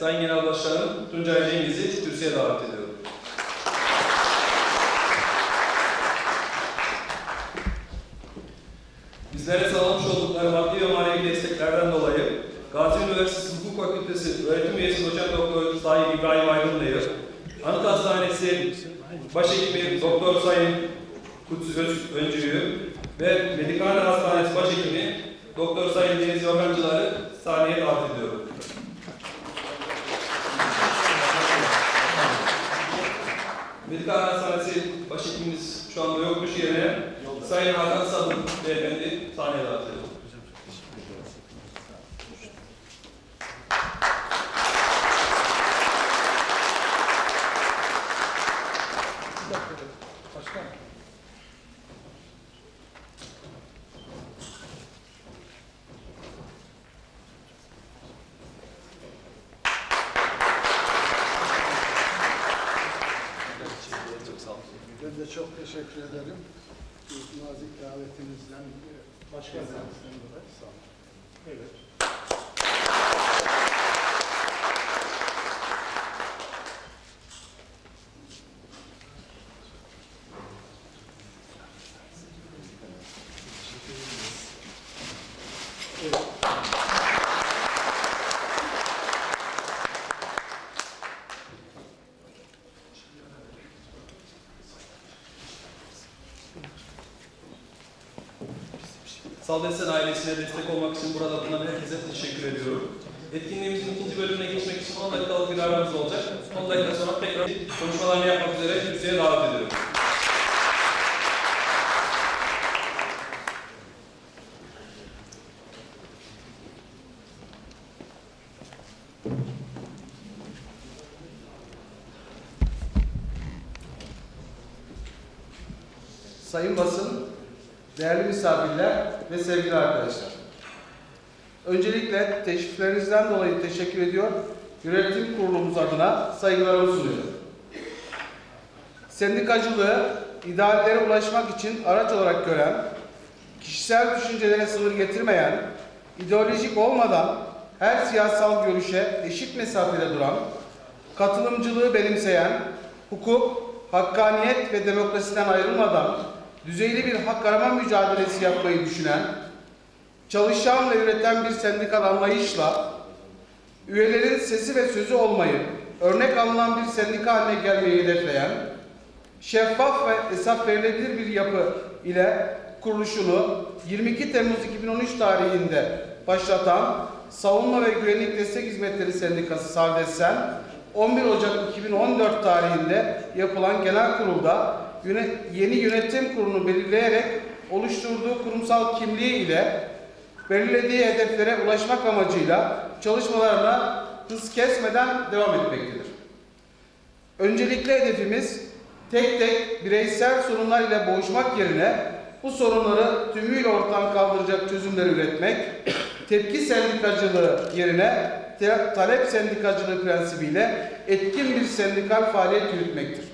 Sayın Genel Başkanım Ben de çok teşekkür ederim. Nazik davetinizden, dolayı sağ olun. Evet. Salvesten ailesine destek olmak için burada bulunan herkese teşekkür ediyorum. Etkinliğimizin ikinci bölümüne geçmek için 10 dakikalık bir aramız olacak. 10 dakika sonra tekrar konuşmalarını yapmak üzere kürsüye davet ediyorum. Sayın basın, değerli misafirler ve sevgili arkadaşlar. Öncelikle teşriflerinizden dolayı teşekkür ediyor. Yönetim kurulumuz adına saygılarımı sunuyorum. Sendikacılığı ideallere ulaşmak için araç olarak gören, kişisel düşüncelere sınır getirmeyen, ideolojik olmadan her siyasal görüşe eşit mesafede duran, katılımcılığı benimseyen, hukuk, hakkaniyet ve demokrasiden ayrılmadan düzeyli bir hak arama mücadelesi yapmayı düşünen, çalışan ve üreten bir sendikal anlayışla üyelerin sesi ve sözü olmayı, örnek alınan bir sendika haline gelmeyi hedefleyen, şeffaf ve hesap verilebilir bir yapı ile kuruluşunu 22 Temmuz 2013 tarihinde başlatan Savunma ve Güvenlik Destek Hizmetleri Sendikası Savdessen, 11 Ocak 2014 tarihinde yapılan genel kurulda yeni yönetim kurulunu belirleyerek oluşturduğu kurumsal kimliği ile belirlediği hedeflere ulaşmak amacıyla çalışmalarına hız kesmeden devam etmektedir. Öncelikli hedefimiz tek tek bireysel sorunlar ile boğuşmak yerine bu sorunları tümüyle ortadan kaldıracak çözümler üretmek, tepki sendikacılığı yerine talep sendikacılığı prensibiyle etkin bir sendikal faaliyet yürütmektir.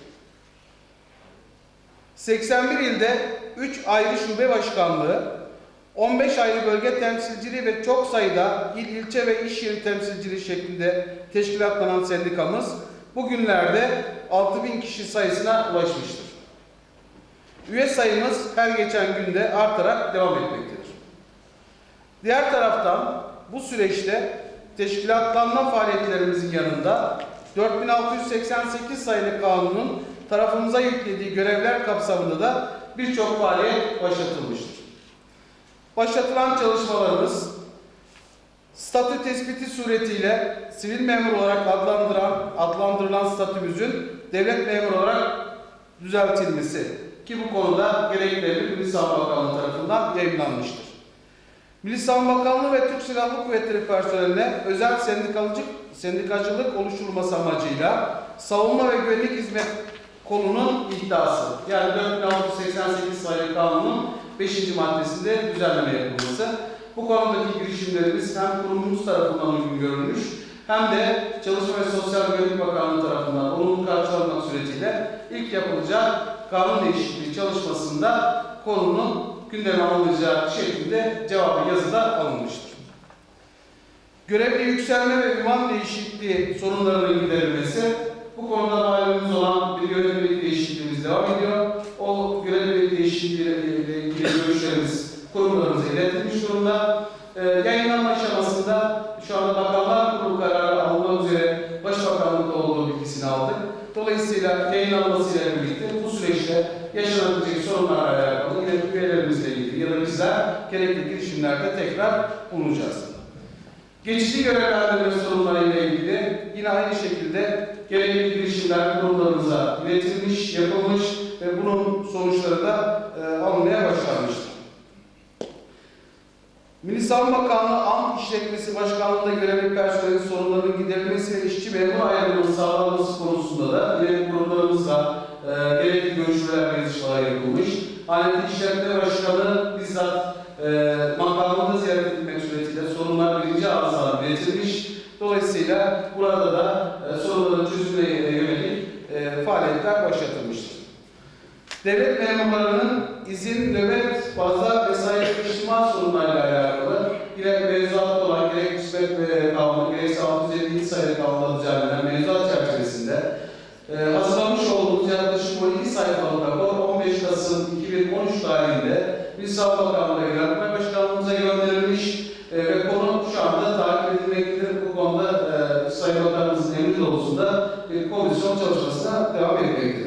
81 ilde 3 ayrı şube başkanlığı, 15 ayrı bölge temsilciliği ve çok sayıda il, ilçe ve iş yeri temsilciliği şeklinde teşkilatlanan sendikamız bugünlerde 6000 kişi sayısına ulaşmıştır. Üye sayımız her geçen günde artarak devam etmektedir. Diğer taraftan bu süreçte teşkilatlanma faaliyetlerimizin yanında 4688 sayılı kanunun tarafımıza yüklediği görevler kapsamında da birçok faaliyet başlatılmıştır. Başlatılan çalışmalarımız statü tespiti suretiyle sivil memur olarak adlandıran, adlandırılan statümüzün devlet memuru olarak düzeltilmesi ki bu konuda gerekli emir Milli Savunma Bakanlığı tarafından yayınlanmıştır. Milli Savunma Bakanlığı ve Türk Silahlı Kuvvetleri personeline özel sendikalıcı, sendikacılık oluşturulması amacıyla savunma ve güvenlik hizmet konunun ihdası yani 4688 sayılı kanunun 5. maddesinde düzenleme yapılması. Bu konudaki girişimlerimiz hem kurumumuz tarafından uygun görülmüş hem de Çalışma ve Sosyal Güvenlik Bakanlığı tarafından olumlu karşılanmak suretiyle ilk yapılacak kanun değişikliği çalışmasında konunun gündeme alınacağı şeklinde cevabı yazıda alınmıştır. Görevli yükselme ve ünvan değişikliği sorunlarının giderilmesi. Bu konuda değişikliğiyle ilgili görüşlerimiz kurumlarımıza iletilmiş durumda. Ee, yayınlanma aşamasında şu anda Bakanlar Kurulu kararı alınmak üzere Başbakanlıkta olduğu bilgisini aldık. Dolayısıyla yayınlanmasıyla birlikte bu süreçte yaşanabilecek sorunlarla alakalı yine üyelerimizle ilgili ya da bizler gerekli girişimlerde tekrar bulunacağız. Geçici görevlendirme sorunlarıyla ilgili yine aynı şekilde gerekli girişimler kurumlarımıza iletilmiş, yapılmış ve bunun sonuçları da Milli Savunma Bakanlığı Ant İşletmesi Başkanlığı'nda görevli personelin sorunlarının giderilmesi ve işçi memur ayrımının sağlanması konusunda da yine kurumlarımızla e, gerekli görüşmeler ve yazışmalar yapılmış. Alet İşletme Başkanı bizzat e, makamında ziyaret etmek suretiyle sorunlar birinci ağızdan iletilmiş. Dolayısıyla burada da e, sorunların çözümüne yönelik e, faaliyetler başlatılmıştır. Devlet memurlarının izin, nöbet, fazla vesayet taşıma sorunlarıyla alakalı yine mevzuat olan gerek kısmet ve kanunu, gerekse 657 sayılı kanunda düzenlenen mevzuat çerçevesinde e, hazırlamış olduğumuz yaklaşık 12 sayfalık rapor 15 Kasım 2013 tarihinde Milli Savunma Bakanlığı Yönetme Başkanlığımıza gönderilmiş e, ve konu şu anda takip edilmektedir. Bu konuda e, Sayın Bakanımızın emri doğrultusunda bir komisyon çalışmasına devam etmektedir.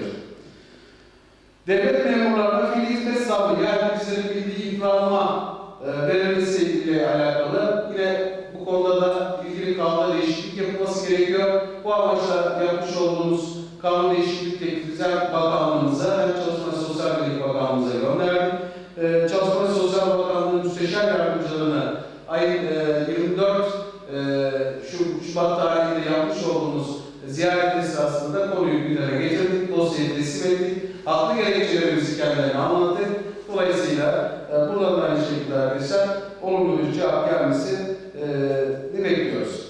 Devlet memurlarına fiili hizmet sabrı, yani bizlerin bildiği ikramıma e, verilmesi ile alakalı yine bu konuda da ilgili kanuna değişiklik yapılması gerekiyor. Bu amaçla yapmış olduğumuz kanun değişiklik teklifimizi hem bakanlığımıza hem Çalışma ve Sosyal Güvenlik Bakanlığımıza gönderdik. E, Çalışma ve Sosyal Bakanlığı Müsteşar Yardımcılarını ayın e, 24 e, Şu- Şubat tarihinde yapmış olduğumuz ziyaret esnasında konuyu gündeme getirdik, dosyayı teslim ettik. Haklı gerekçelerimizi kendilerine anlattık. Dolayısıyla e, buradan da aynı şekilde arkadaşlar olumlu bir cevap gelmesi e, bekliyoruz.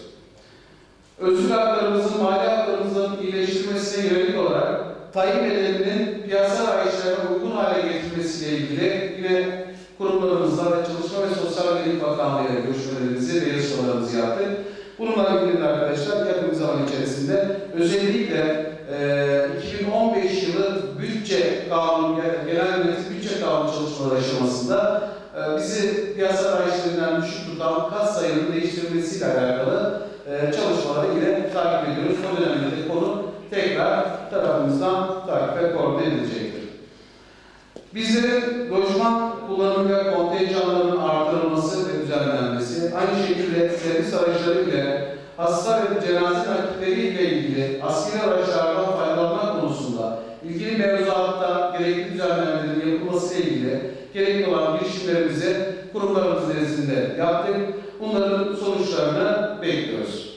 Özgür haklarımızın, mali haklarımızın iyileştirilmesine yönelik olarak tayin bedelinin piyasa arayışlarına uygun hale getirilmesiyle ilgili yine kurumlarımızla ve Çalışma ve Sosyal Güvenlik Bakanlığı'yla görüşmelerimizi ve yarışmalarımızı yaptık. Bununla ilgili de arkadaşlar yakın zaman içerisinde özellikle e, 2015 yılı bütçe kanunu, genel yönetim bütçe kanunu çalışmaları aşamasında e, bizi piyasa arayışlarından düşük tutan kat sayının değiştirilmesiyle alakalı e, çalışmaları yine takip ediyoruz. O dönemde de konu tekrar tarafımızdan takip ve koordine edilecektir. Bizlerin lojman kullanımı ve kontenjanlarının artırılması ve düzenlenmesi, aynı şekilde servis araçları ile hasta ve cenaze nakilleri ile ilgili askeri araçlardan faydalanma konusunda ilgili mevzuatta gerekli düzenlemelerin yapılması ile ilgili gerekli olan girişimlerimizi kurumlarımız nezdinde yaptık. Bunların sonuçlarını bekliyoruz.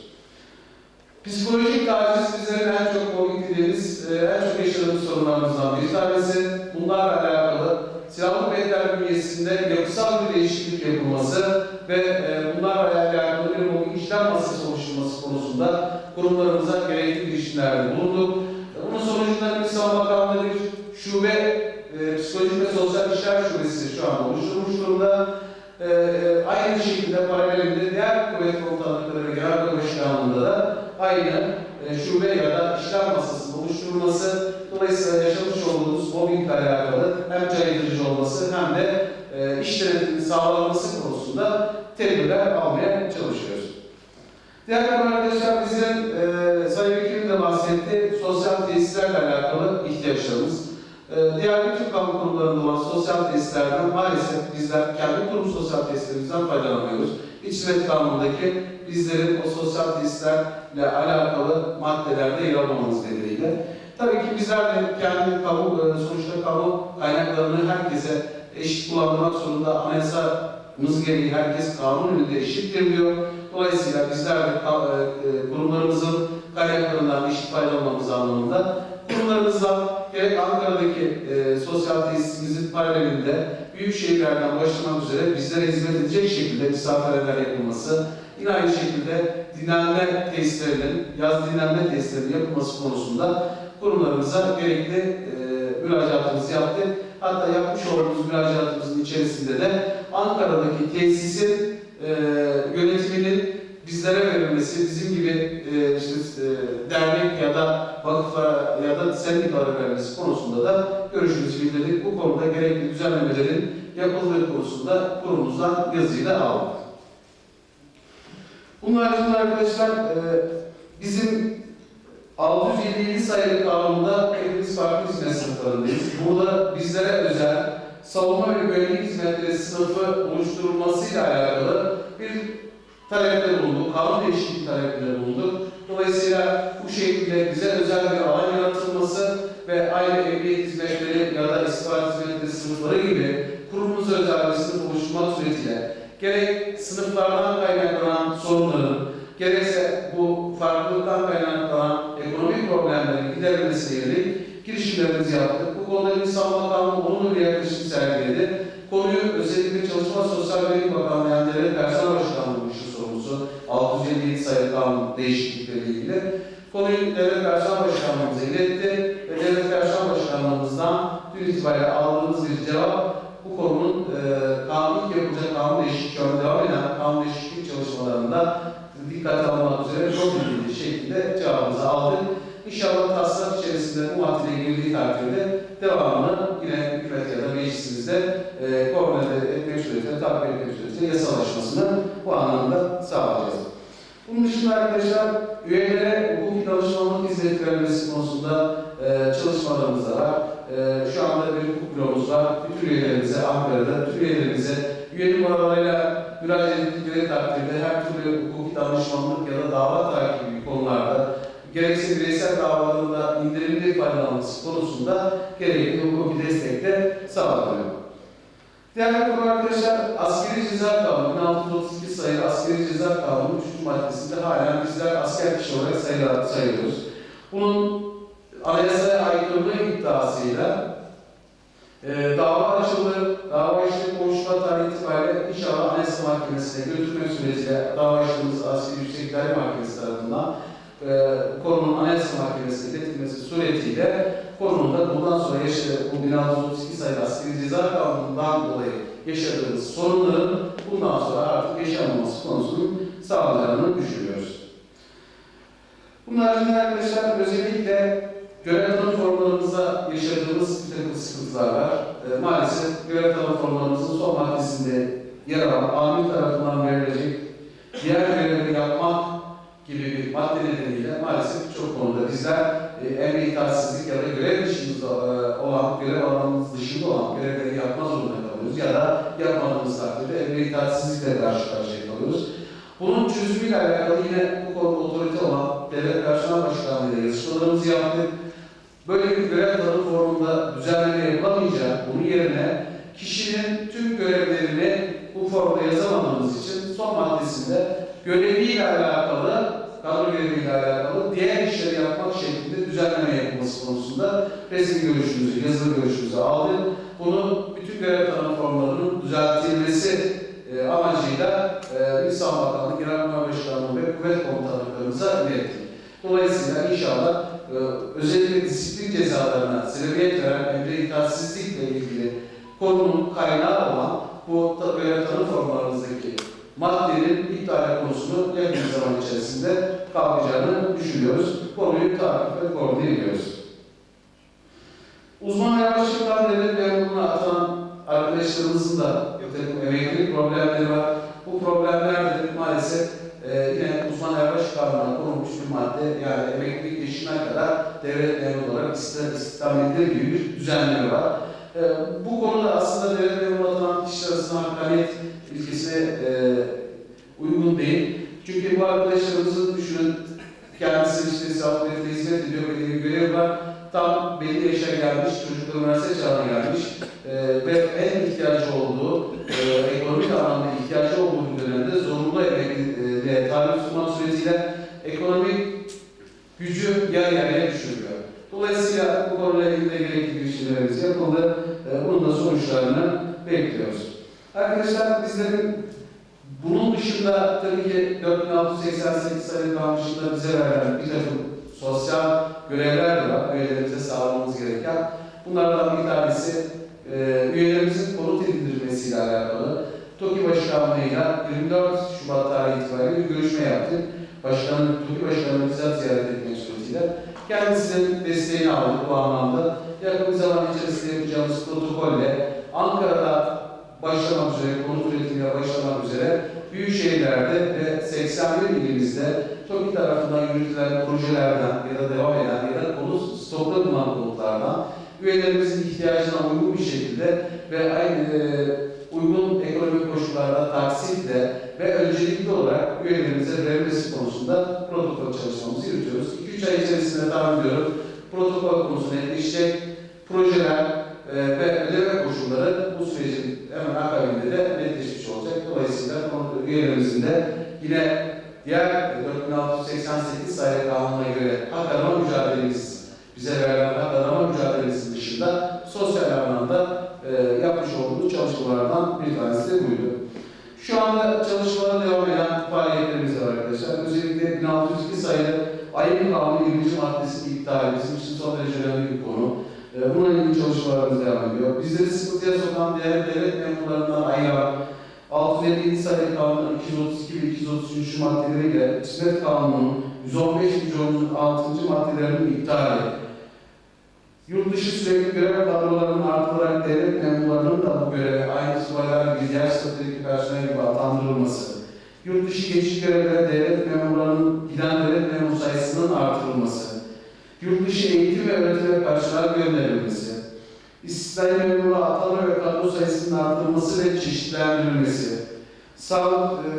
Psikolojik taciz bizlerin en çok korkuttuğumuz, e, en çok yaşadığımız sorunlarımızdan bir tanesi. Bunlarla alakalı silahlı kuvvetler bünyesinde yapısal bir değişiklik yapılması ve e, bunlarla alakalı bir işlem masası konusunda kurumlarımıza gerekli girişimlerde bulunduk. Bunun sonucunda Milli Savunma Bakanlığı bir şube, e, psikolojik ve sosyal işler şubesi şu an oluşturmuş durumda. E, e, aynı şekilde paralelinde diğer kuvvet komutanlıkları ve genel başkanlığında da aynı e, şube ya da işlem masasının oluşturulması, dolayısıyla yaşamış olduğumuz mobbingle alakalı hem caydırıcı olması hem de e, iş denetiminin sağlanması konusunda tedbirler almaya çalışıyoruz. Diğer konu arkadaşlar bizim e, Sayın Vekilim de bahsetti, sosyal tesislerle alakalı ihtiyaçlarımız. E, diğer bütün kamu kurumlarında olan sosyal tesislerden maalesef bizler kendi kurum sosyal tesislerimizden faydalanamıyoruz. İç Hizmet Kanunu'ndaki bizlerin o sosyal tesislerle alakalı maddelerde yer almamız nedeniyle. Tabii ki bizler de kendi kamu, e, sonuçta kamu kaynaklarını herkese eşit kullanmak zorunda. Anayasamız gereği herkes kanun önünde eşittir diyor. Dolayısıyla bizler de e, kurumlarımızın kaynaklarından eşit faydalanmamız anlamında kurumlarımızla gerek Ankara'daki e, sosyal tesisimizin paralelinde büyük şehirlerden başlamak üzere bizlere hizmet edecek şekilde misafirhaneler yapılması, yine aynı şekilde dinlenme tesislerinin, yaz dinlenme tesislerinin yapılması konusunda kurumlarımıza gerekli e, müracaatımızı yaptık. Hatta yapmış olduğumuz müracaatımızın içerisinde de Ankara'daki tesisin e, yönetiminin biz bizlere verilmesi, bizim gibi e, işte, e, dernek ya da vakıflara ya da sendikalara verilmesi konusunda da görüşümüzü bildirdik. Bu konuda gerekli düzenlemelerin yapıldığı konusunda kurumumuzdan yazıyla aldık. Bunun haricinde arkadaşlar e, bizim 657 sayılı kanunda hepimiz farklı hizmet sınıflarındayız. Burada bizlere özel savunma ve güvenlik hizmetleri sınıfı oluşturulmasıyla alakalı bir talepte bulunduk, kanun değişikliği taleplerinde bulunduk. Dolayısıyla bu şekilde bize özel bir alan yaratılması ve aile emniyet hizmetleri ya da istihbarat hizmetleri sınıfları gibi kurumumuza özel bir sınıf oluşturmak suretiyle gerek sınıflardan kaynaklanan sorunların, gerekse bu farklılıktan kaynaklanan ekonomik problemlerin giderilmesine yönelik girişimlerimizi yaptık. Bu konuda savunma kanunu olumlu bir yaklaşım sergiledi. Konuyu özellikle Çalışma Sosyal Güvenlik Bakanlığı yani Personel danışmanlık ya da dava takibi konularda gerekse bireysel davalarında indirimli faydalanması konusunda gerekli hukuki destek de sağlanıyor. Diğer bir konu arkadaşlar askeri ceza kanunu 1632 sayılı askeri ceza kanunu 3. maddesinde halen bizler asker kişi olarak sayılıyoruz. Bunun anayasaya aykırılığı iddiasıyla e, dava açıldı. Dava işlemi konuşma tarihi itibariyle inşallah Anayasa Mahkemesi'ne götürmek suretiyle dava açtığımız Askeri Yüksek İdare Mahkemesi tarafından e, konunun Anayasa Mahkemesi'ne iletilmesi suretiyle konunun da bundan sonra yaşadığı bu 1632 sayılı askeri ceza kanunundan dolayı yaşadığımız sorunların bundan sonra artık yaşanmaması konusunun sağlayacağını düşünüyoruz. Bunun haricinde arkadaşlar özellikle görev tanım formlarımızda yaşadığımız takım sıkıntılar var. E, maalesef görev tanım formlarımızın son maddesinde yer alan amir tarafından verilecek diğer görevleri yapmak gibi bir madde nedeniyle maalesef çok konuda bizler e, emri itaatsizlik ya da görev dışımızda e, olan, görev alanımız dışında olan görevleri yapma zorunda kalıyoruz ya da yapmadığımız takdirde emri itaatsizlikle karşı karşıya kalıyoruz. Bunun çözümüyle alakalı yine bu konuda otorite olan Devlet Personel Başkanlığı ile yazışmalarımızı yaptık. Böyle bir görev tanım formunda düzenleme yapılamayacak, bunun yerine kişinin tüm görevlerini bu formda yazamadığımız için son maddesinde göreviyle alakalı, kadro göreviyle alakalı diğer işleri yapmak şeklinde düzenleme yapılması konusunda resmi görüşümüzü, yazılı görüşümüzü aldık. Bunu bütün görev tanım formlarının düzeltilmesi e, amacıyla e, İnsan Bakanlığı, Genelkurmay Başkanlığı ve Kuvvet Komutanlıklarımıza ilettik. Dolayısıyla inşallah e, özellikle disiplin cezalarına sebebiyet veren emre itaatsizlikle ilgili konunun kaynağı olan bu ta- görev tanım formlarımızdaki maddenin iptali konusunu yakın zaman içerisinde kalkacağını düşünüyoruz. Konuyu takip ve koordine ediyoruz. Uzman yardımcılıktan devlet memurluğuna atanan arkadaşlarımızın da emeklilik problemleri var. Bu problemler de maalesef e, yine uzman yardımcı kanununa konulmuş bir madde. Yani emeklilik yaşına kadar devlet memuru olarak istihdam edilir gibi bir düzenleme var. E, bu konuda aslında devlet memuru atanan kişiler arasında hakkaniyet ilkesine e, uygun değil. Çünkü bu arkadaşlarımızın düşünün kendisi işte devletine hizmet ediyor, belli bir görev var. Tam belli yaşa gelmiş, çocuklar üniversite çağına gelmiş e, ve en ihtiyacı olduğu, e, ekonomik anlamda ihtiyacı olduğu bir dönemde zorunlu emekliliğe tabi tutmak suretiyle ekonomik gücü yarı yarıya düşürüyor. Dolayısıyla bu konuyla ilgili de gerekli girişimlerimiz yapıldı. E, bunun da sonuçlarını bekliyoruz. Arkadaşlar bizlerin bunun dışında tabii ki 4688 sayılı kanun dışında bize verilen bir takım sosyal görevler de var. Üyelerimize sağlamamız gereken. Bunlardan bir tanesi e, üyelerimizin konut edindirmesiyle alakalı. TOKİ Başkanlığı'yla 24 Şubat tarihi itibariyle bir görüşme yaptık. Başkanın, TOKİ Başkanı'nı bizzat ziyaret etmek suretiyle. Kendisinin desteğini aldık bu anlamda. Yakın bir zaman içerisinde yapacağımız protokolle Ankara'da başlamak üzere, konut üretimine başlamak üzere büyük şehirlerde ve 81 ilimizde TOKİ tarafından yürütülen projelerden ya da devam eden ya da konut stokta bulunan konutlardan üyelerimizin ihtiyacına uygun bir şekilde ve aynı e, uygun ekonomik koşullarda taksitle ve öncelikli olarak üyelerimize verilmesi konusunda protokol çalışmamızı yürütüyoruz. 2-3 ay içerisinde tahmin ediyorum protokol konusu netleşecek, projeler e, ve ödeme koşulları bu sürecin hemen akabinde de netleşmiş olacak. Dolayısıyla üyelerimizin de yine diğer 4688 sayılı kanuna göre hak arama mücadelemiz, bize verilen hak arama mücadelesi dışında sosyal anlamda e, yapmış olduğumuz çalışmalardan bir tanesi de buydu. Şu anda çalışmalara devam eden faaliyetlerimiz var arkadaşlar. Özellikle 1602 sayılı ayın kanunu 20. maddesi iptali bizim için son derece önemli bir konu. E, Bununla ilgili çalışmalarımız devam ediyor. Bizleri sıkıntıya sokan diğer devlet memurlarından ayıran 657 sayılı kanunun 232 ve 233 maddeleriyle İsmet Kanunu'nun 115. Cumhur'un 6. maddelerinin iptali, Yurt dışı sürekli görev kadrolarının artılarak devlet memurlarının da bu göreve aynı subaylar gibi diğer statüdeki personel gibi atandırılması, yurt dışı geçiş görevlere devlet memurlarının giden devlet memur sayısının artırılması, yurt dışı eğitim ve öğretime personel gönderilmesi, istisnai memura atama ve kadro sayısının artırılması ve çeşitlendirilmesi, sağlık, e,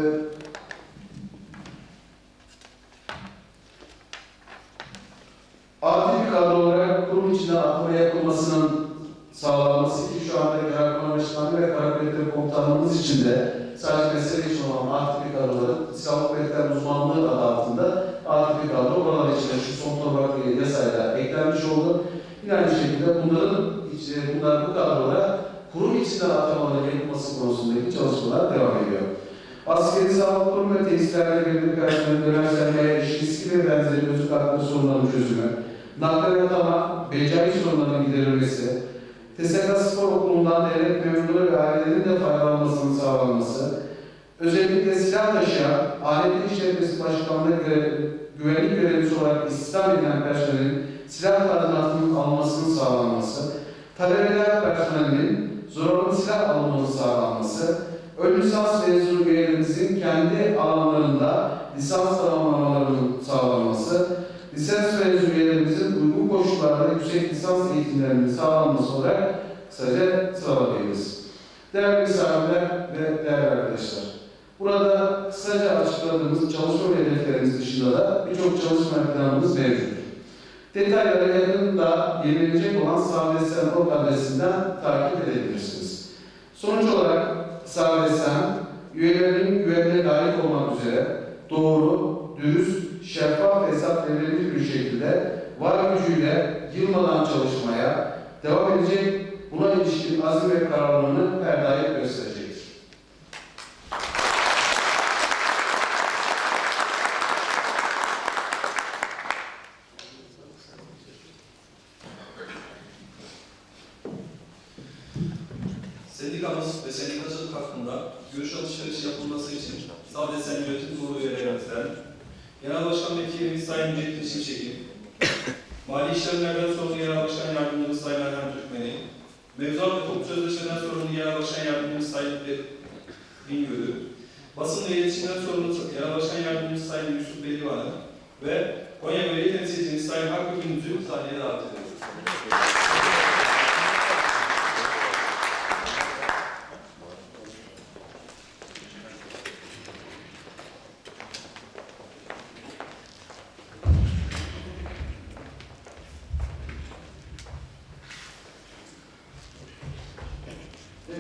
adil bir kadro olarak kurum içinde atama yapılmasının sağlanması ki şu anda Genelkurmay Başkanlığı ve Kara Kuvvetleri Komutanlığımız için de sadece mesele için olan adil bir kadroların silahlı kuvvetler uzmanlığı adı altında adil bir kadro oralar içinde şu son toprak yasayla eklenmiş oldu. Yine aynı şekilde bunların içi- bunlar bu kadrolara kurum içinden atamaların yapılması konusundaki çalışmalar devam ediyor. Askeri sağlık kurum ve tesislerde birlik personeli dönem sermaye, iş riski ve benzeri özlük hakları sorunlarının çözümü, naklen atama, becai sorunlarının giderilmesi, TSK Spor Okulu'ndan devlet memurları ve ailelerin de faydalanmasının sağlanması, özellikle silah taşıyan, alet işletmesi başkanlığı görev, güvenlik görevlisi olarak istihdam edilen personelin silah tazminatının alınmasının sağlanması, talebeler personelinin zorunlu silah alınmasının sağlanması, ön lisans mezunu üyelerimizin kendi alanlarında lisans tamamlamalarının sağlanması, lisans mezunu üyelerimizin uygun koşullarda yüksek lisans eğitimlerinin sağlanması olarak kısaca sıraladayız. Değerli misafirler ve değerli arkadaşlar, burada kısaca açıkladığımız çalışma hedeflerimiz dışında da birçok çalışma planımız mevcut. Detaylara yakında yenilecek olan Sağdesen.org adresinden takip edebilirsiniz. Sonuç olarak Sağdesen, üyelerinin güvenliğe layık olmak üzere doğru, dürüst, şeffaf hesap verilebilir bir şekilde var gücüyle yılmadan çalışmaya devam edecek, buna ilişkin azim ve kararlılığını her daim gösterecektir. Sendikamız ve sendikacılık hakkında görüş alışverişi yapılması için sadece sen yönetim kurulu üyelerimizden, Genel Başkan Vekilimiz Sayın Mücettin Şimşek'i, Mali İşlemlerden sorumlu Genel Başkan Yardımcımız Sayın Erhan Türkmen'i, Mevzuat ve Hukuk Sözleşmeden sorumlu Genel Başkan Yardımcımız Sayın Bingöl'ü, Basın ve İletişimden sorumlu Genel Başkan Yardımcımız Sayın Yusuf Bedivan'ı ve Konya Belediye Temsilcimiz Sayın Hakkı Gündüz'ü sahneye davet ediyoruz.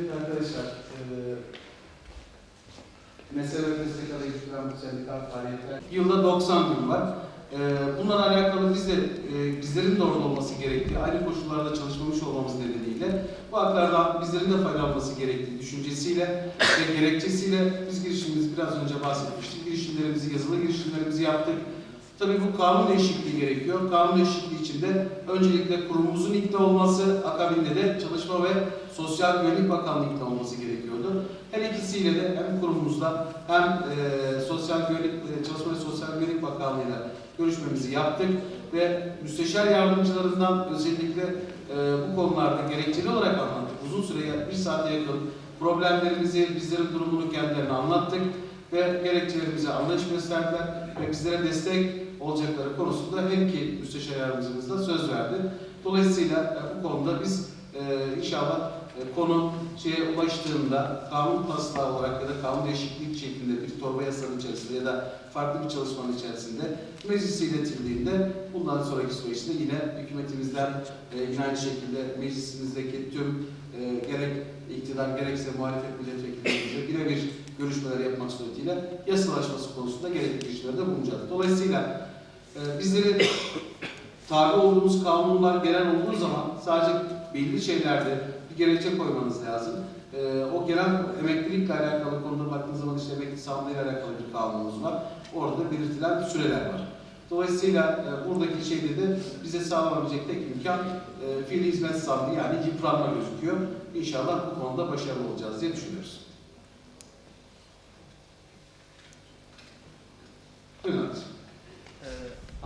Evet arkadaşlar, eee mesele ve meslekada yürütülen bu sendikal faaliyetler yılda 90 gün var. Eee bunlarla alakalı biz de, eee, bizlerin de orada olması gerektiği, aynı koşullarda çalışmamış olmamız nedeniyle bu haklardan bizlerin de faydalanması gerektiği düşüncesiyle ve gerekçesiyle biz girişimimiz biraz önce bahsetmiştik. Girişimlerimizi, yazılı girişimlerimizi yaptık. Tabii bu kanun değişikliği gerekiyor. Kanun değişikliği için de öncelikle kurumumuzun ikna olması, akabinde de Çalışma ve Sosyal Güvenlik Bakanlığı ikna olması gerekiyordu. Her ikisiyle de hem kurumumuzla hem e, Sosyal Güvenlik, e, Çalışma ve Sosyal Güvenlik Bakanlığı'yla görüşmemizi yaptık ve müsteşar yardımcılarından özellikle e, bu konularda gerekçeli olarak anlattık. Uzun süre, bir saate yakın problemlerimizi, bizlerin durumunu kendilerine anlattık ve gerekçelerimize anlayış gösterdiler ve bizlere destek olacakları konusunda her iki müsteşar yardımcımız da söz verdi. Dolayısıyla e, bu konuda biz e, inşallah e, konu şeye ulaştığında kanun taslağı olarak ya da kanun değişikliği şeklinde bir torba yasanın içerisinde ya da farklı bir çalışmanın içerisinde meclise iletildiğinde bundan sonraki süreçte yine hükümetimizden e, yine aynı şekilde meclisimizdeki tüm e, gerek iktidar gerekse muhalefet milletvekillerimizle birebir görüşmeler yapmak suretiyle yasalaşması konusunda gerekli girişimlerde bulunacağız. Dolayısıyla e, bizleri tabi olduğumuz kanunlar gelen olduğu zaman sadece belli şeylerde bir gerekçe koymanız lazım. E, o gelen emeklilikle alakalı konuda baktığınız zaman işte emekli sağlığıyla alakalı bir kanunumuz var. Orada belirtilen süreler var. Dolayısıyla e, buradaki şeyde de bize sağlanabilecek tek imkan e, fiili hizmet sandığı yani yıpranma gözüküyor. İnşallah bu konuda başarılı olacağız diye düşünüyoruz. Buyurun. Ee,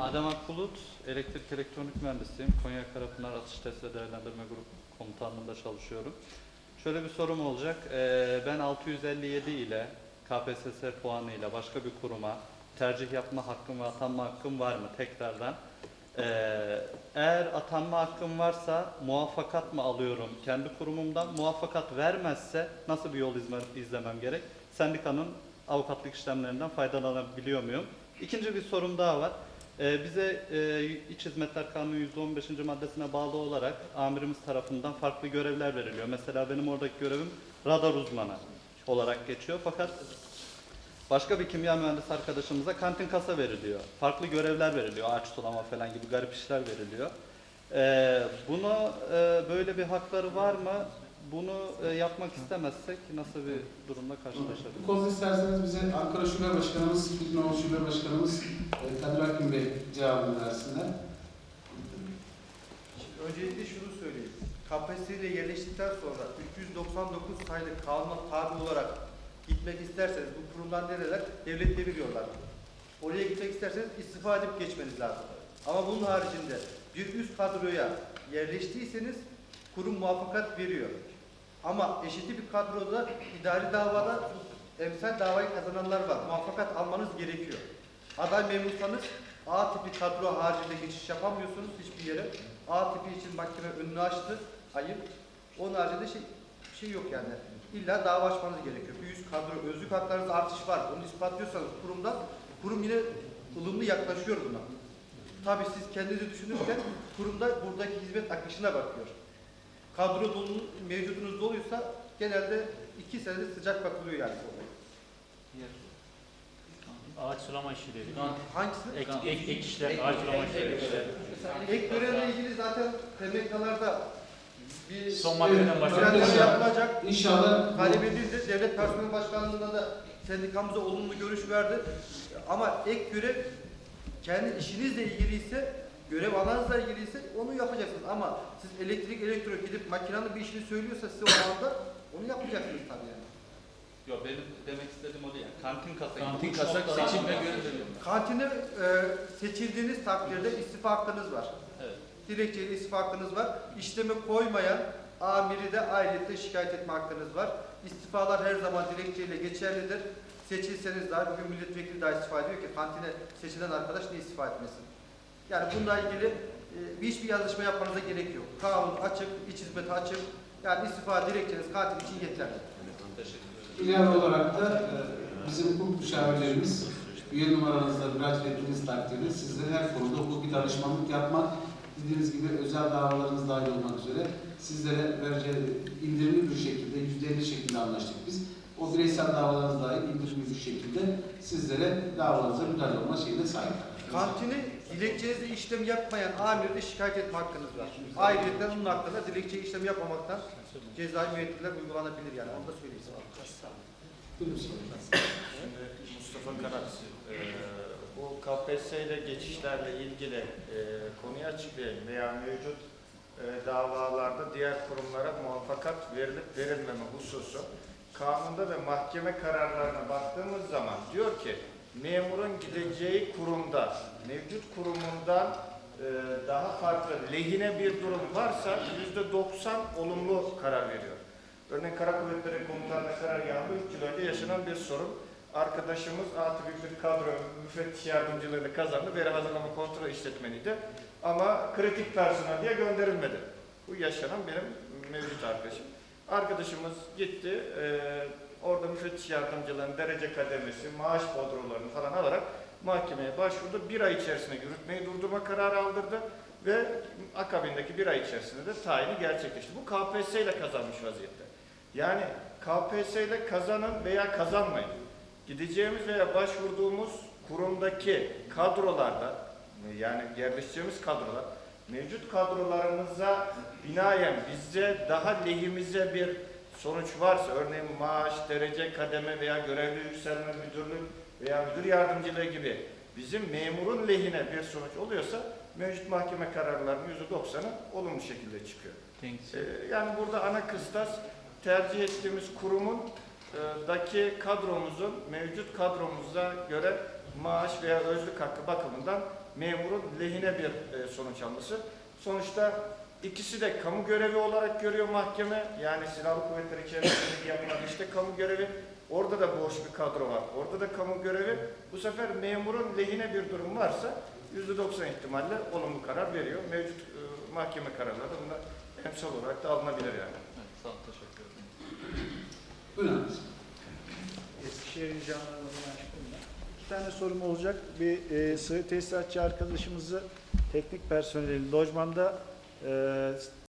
Adem Akbulut, elektrik elektronik mühendisiyim. Konya Karapınar Atış Test ve Değerlendirme Grubu Komutanlığı'nda çalışıyorum. Şöyle bir sorum olacak. Ee, Ben 657 ile KPSS puanıyla başka bir kuruma tercih yapma hakkım ve atanma hakkım var mı tekrardan? Ee, Eğer atanma hakkım varsa muvaffakat mı alıyorum kendi kurumumdan? Muvaffakat vermezse nasıl bir yol izlemem gerek? Sendikanın avukatlık işlemlerinden faydalanabiliyor muyum? İkinci bir sorum daha var. Ee, bize e, İç Hizmetler Kanunu 115. maddesine bağlı olarak amirimiz tarafından farklı görevler veriliyor. Mesela benim oradaki görevim radar uzmanı olarak geçiyor. Fakat başka bir kimya mühendisi arkadaşımıza kantin kasa veriliyor. Farklı görevler veriliyor. Ağaç sulama falan gibi garip işler veriliyor. Ee, bunu e, böyle bir hakları var mı? Bunu e, yapmak istemezsek nasıl bir durumla karşılaşabiliriz? Bu konuda isterseniz bize Ankara Şube Başkanımız, İlknova Şube Başkanımız e, Kadir Hakim Bey cevabını versinler. Şimdi öncelikle şunu söyleyeyim. KPSS ile yerleştikten sonra 399 sayılı kanuna tabi olarak gitmek isterseniz bu kurumdan nereler? Devlette biliyorlar. Oraya gitmek isterseniz istifa edip geçmeniz lazım. Ama bunun haricinde bir üst kadroya yerleştiyseniz kurum muvaffakat veriyor. Ama eşitli bir kadroda idari davada emsal davayı kazananlar var. Muvaffakat almanız gerekiyor. Aday memursanız A tipi kadro haricinde geçiş yapamıyorsunuz hiçbir yere. A tipi için mahkeme önünü açtı. Ayıp. Onun haricinde şey, şey yok yani. İlla dava açmanız gerekiyor. Bir üst kadro, özlük haklarınızda artış var. Onu ispatlıyorsanız kurumdan, kurum yine ılımlı yaklaşıyor buna. Tabii siz kendinizi düşünürken kurumda buradaki hizmet akışına bakıyor. Kadro dolu, mevcudunuz doluysa genelde iki senede sıcak bakılıyor yani. olay. Ağaç sulama işleri. Hangisini? Ek, ek, ek işler, ağaç sulama işleri. Ek görevle ilgili zaten TMK'larda bir Son maddeden başlayalım. yapılacak. İnşallah Talep edildi. Devlet Personel Başkanlığı'nda da sendikamıza olumlu görüş verdi. Ama ek görev kendi işinizle ilgiliyse, görev alanınızla ilgiliyse onu yapacaksınız. Ama siz elektrik, elektronik gidip makinenin bir işini söylüyorsa size o anda onu yapacaksınız tabii yani. Yok benim demek istediğim o değil. Yani kantin kasa. Kantin kasa seçimle göre Kantinde e, seçildiğiniz takdirde istifa hakkınız var. Evet. Dilekçeyle istifa hakkınız var. İşleme koymayan amiri de ayrıca şikayet etme hakkınız var. İstifalar her zaman dilekçeyle geçerlidir. Seçilseniz dahi bugün milletvekili daha istifa ediyor ki kantine seçilen arkadaş niye istifa etmesin? Yani bununla ilgili e, hiçbir yazışma yapmanıza gerek yok. Kanun açık, iç hizmet açık. Yani istifa dilekçeniz kantin için yeterli. Teşekkür ederim. ilave olarak da e, bizim hukuk müşavirlerimiz üye numaranızla müracaat ettiğiniz takdirde sizlere her konuda hukuki danışmanlık yapmak, dediğiniz gibi özel davalarınız dahil olmak üzere sizlere vereceği indirimli bir şekilde, yüzde elli şekilde anlaştık biz. O bireysel davalarınız dahil indirimli bir şekilde sizlere davalarınıza müdahale olma şeyine sahip. Kantini dilekçenizde işlem yapmayan amirde şikayet etme hakkınız var. Ayrıca onun hakkında dilekçe işlem yapmamaktan cezai müeyyidler uygulanabilir yani onu da söyleyeyim. Mustafa Karat, eee bu KPSS ile geçişlerle ilgili e, konuyu açıklayayım veya mevcut e, davalarda diğer kurumlara muvaffakat verilip verilmeme hususu kanunda ve mahkeme kararlarına baktığımız zaman diyor ki memurun gideceği kurumda mevcut kurumundan e, daha farklı lehine bir durum varsa yüzde 90 olumlu karar veriyor. Örneğin Kara Kuvvetleri Komutanlığı karargahında 3 yıl önce yaşanan bir sorun. Arkadaşımız artı büyük bir kadro müfettiş yardımcılığını kazandı. Veri hazırlama kontrol işletmeniydi. Ama kritik personel diye gönderilmedi. Bu yaşanan benim mevcut arkadaşım. Arkadaşımız gitti. eee, orada müfettiş yardımcılığının derece kademesi, maaş bodrolarını falan alarak mahkemeye başvurdu. Bir ay içerisinde yürütmeyi durdurma kararı aldırdı ve akabindeki bir ay içerisinde de tayini gerçekleşti. Bu KPSS ile kazanmış vaziyette. Yani KPSS ile kazanın veya kazanmayın. Gideceğimiz veya başvurduğumuz kurumdaki kadrolarda yani yerleşeceğimiz kadrolar mevcut kadrolarımıza binaen bize daha lehimize bir sonuç varsa örneğin maaş, derece, kademe veya görevli yükselme müdürlük veya müdür yardımcılığı gibi bizim memurun lehine bir sonuç oluyorsa mevcut mahkeme kararlarının %90'ı olumlu şekilde çıkıyor. Ee, Yani burada ana kıstas tercih ettiğimiz kurumun e, daki kadromuzun mevcut kadromuza göre maaş veya özlük hakkı bakımından memurun lehine bir e, sonuç alması. Sonuçta ikisi de kamu görevi olarak görüyor mahkeme. Yani silahlı kuvvetler içerisinde yapılan işte kamu görevi. Orada da boş bir kadro var. Orada da kamu görevi. Bu sefer memurun lehine bir durum varsa %90 ihtimalle olumlu karar veriyor. Mevcut e, mahkeme kararları da bunda emsal olarak da alınabilir yani. Evet, sağ olun, teşekkür ederim. Buyurun abi. Eskişehir Jandarmaları'na aşkında. İki tane sorum olacak. Bir e, sığ tesisatçı arkadaşımızı teknik personeli lojmanda e,